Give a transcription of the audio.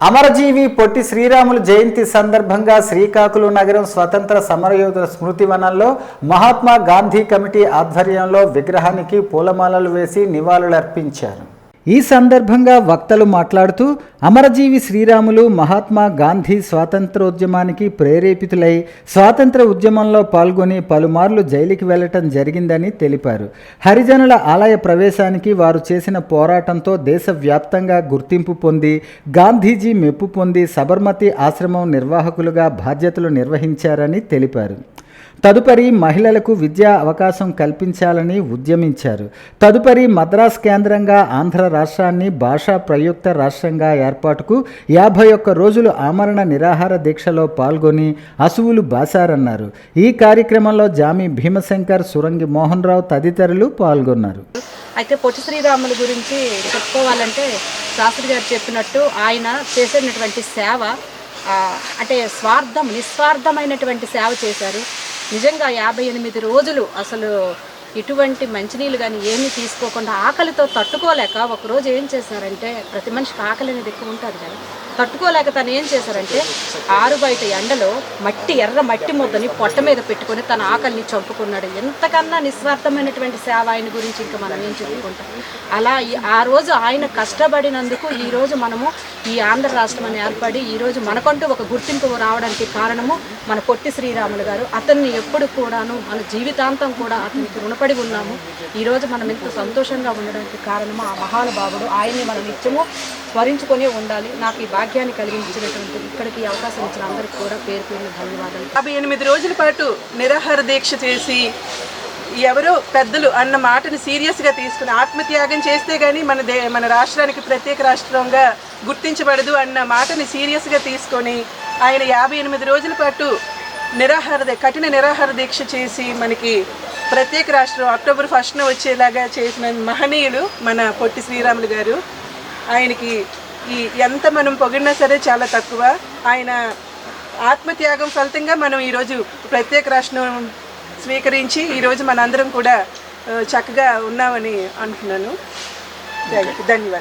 అమరజీవి పొట్టి శ్రీరాములు జయంతి సందర్భంగా శ్రీకాకుళం నగరం స్వతంత్ర సమరయోధుల స్మృతి వనంలో మహాత్మా గాంధీ కమిటీ ఆధ్వర్యంలో విగ్రహానికి పూలమాలలు వేసి నివాళులర్పించారు. ఈ సందర్భంగా వక్తలు మాట్లాడుతూ అమరజీవి శ్రీరాములు మహాత్మా గాంధీ స్వాతంత్రోద్యమానికి ప్రేరేపితులై స్వాతంత్ర ఉద్యమంలో పాల్గొని పలుమార్లు జైలుకి వెళ్ళటం జరిగిందని తెలిపారు. హరిజనుల ఆలయ ప్రవేశానికి వారు చేసిన పోరాటంతో దేశవ్యాప్తంగా గుర్తింపు పొంది గాంధీజీ మెప్పు పొంది సబర్మతి ఆశ్రమం నిర్వాహకులుగా బాధ్యతలు నిర్వహించారని తెలిపారు. తదుపరి మహిళలకు విద్యా అవకాశం కల్పించాలని ఉద్యమించారు. తదుపరి మద్రాస్ కేంద్రంగా ఆంధ్ర రాష్ట్రాన్ని భాషా ప్రయుక్త రాష్ట్రంగా ఏర్పాటుకు యాభై ఒక్క రోజులు ఆమరణ నిరాహార దీక్షలో పాల్గొని అసువులు బాసారన్నారు ఈ కార్యక్రమంలో జామి భీమశంకర్ సురంగి మోహన్ రావు తదితరులు పాల్గొన్నారు. అయితే పొట్టి శ్రీరాములు గురించి చెప్పుకోవాలంటే శాస్త్రి గారు చెప్పినట్టు ఆయన చేసినటువంటి సేవ అంటే స్వార్థం నిస్వార్థమైనటువంటి సేవ చేశారు. నిజంగా యాభై ఎనిమిది రోజులు అసలు ఇటువంటి మంచినీళ్ళు కానీ ఏమీ తీసుకోకుండా ఆకలితో తట్టుకోలేక ఒకరోజు ఏం చేశారంటే ప్రతి మనిషికి ఆకలి అనేది ఎక్కువ ఉంటుంది కదా తట్టుకోలేక తను ఏం చేశారంటే ఆరు బయట ఎండలో మట్టి ఎర్ర మట్టి ముద్దని పొట్ట మీద పెట్టుకొని తన ఆకలిని చంపుకున్నాడు. ఎంతకన్నా నిస్వార్థమైనటువంటి సేవ ఆయన గురించి ఇంకా మనం ఏం చెప్పుకుంటాం? అలా ఆ రోజు ఆయన కష్టపడినందుకు ఈరోజు మనము ఈ ఆంధ్ర రాష్ట్రం అని ఏర్పడి ఈ రోజు మనకంటూ ఒక గుర్తింపు రావడానికి కారణము మన పొట్టి శ్రీరాములు గారు. అతన్ని ఎప్పుడు కూడాను మన జీవితాంతం కూడా అతనికి రుణపడి ఉన్నాము. ఈరోజు మనం ఇంత సంతోషంగా ఉండడానికి కారణము? ఆ మహానుభావుడు ఆయన్ని మనం నిత్యము స్మరించుకునే ఉండాలి. నాకు ఈ భాగ్యాన్ని కలిగించినటువంటి ఇక్కడికి అవకాశం ఇచ్చిన అందరికీ కూడా పేరు పేరు ధన్యవాదాలు. యాభై ఎనిమిది రోజుల పాటు నిరాహార దీక్ష చేసి ఎవరో పెద్దలు అన్న మాటని సీరియస్గా తీసుకుని ఆత్మత్యాగం చేస్తే కానీ మన దే మన రాష్ట్రానికి ప్రత్యేక రాష్ట్రంగా గుర్తించబడదు అన్న మాటని సీరియస్గా తీసుకొని ఆయన యాభై ఎనిమిది రోజుల పాటు నిరాహార కఠిన నిరాహార దీక్ష చేసి మనకి ప్రత్యేక రాష్ట్రం అక్టోబర్ ఫస్ట్న వచ్చేలాగా చేసిన మహనీయులు మన పొట్టి శ్రీరాములు గారు. ఆయనకి ఈ ఎంత మనం పొగిడినా సరే చాలా తక్కువ. ఆయన ఆత్మత్యాగం ఫలితంగా మనం ఈరోజు ప్రత్యేక రాష్ట్రం స్వీకరించి ఈరోజు మనందరం కూడా చక్కగా ఉన్నామని అంటున్నాను ధన్యవాదాలు.